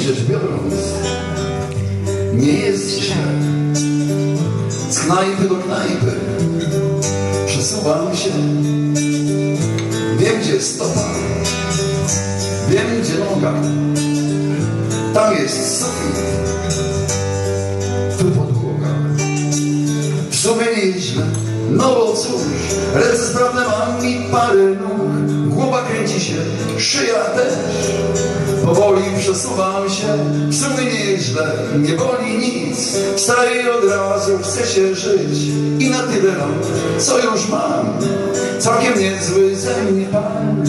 rzecz biorąc, nie jest źle. Z knajpy do knajpy przesuwam się. Wiem, gdzie stopa, wiem, gdzie noga. Tam jest sufit, tu podłoga. W sumie nieźle, no bo cóż, ręce sprawne mam i parę nóg. Głowa kręci się, szyja też. Powoli przesuwam się, w sumie nieźle, nie boli nic. Wstaję od razu chcę się żyć i na tyle mam, co już mam. Całkiem niezły ze mnie pan.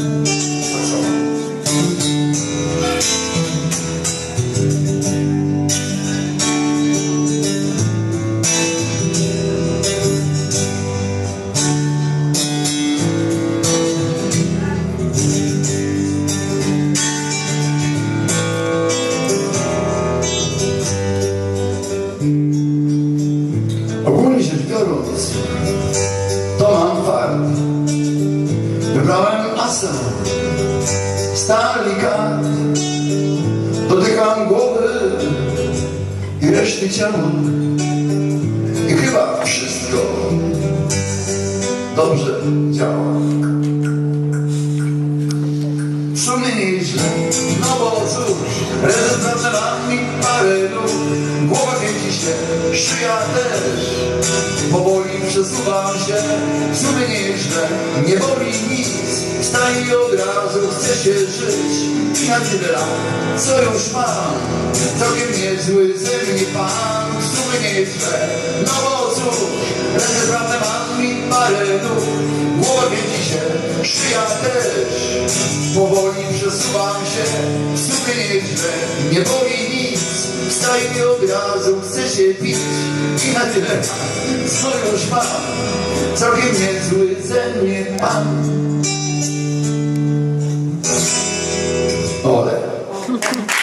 Rzecz biorąc, to mam fart. Wybrałem asa, stali kart. Dotykam głowy i reszty ciała. I chyba wszystko dobrze działa. W nieźle, no bo cóż, rezultat mam mi parę nóg, głowa się, szyja też, powoli przesuwam się, w sumie nieźle, nie boli nic, wstaję i od razu chcę się żyć. I na tyle lat, co już mam, całkiem niezły ze mnie pan, w sumie nieźle, no bo cóż, rezultat mam mi parę nóg, głowa się, szyja też, Powoli przesuwam się, w sumie nieźle, nie boli nic. Wstaję i od razu chcę się pić i na tyle, co już mam. Całkiem niezły ze mnie pan.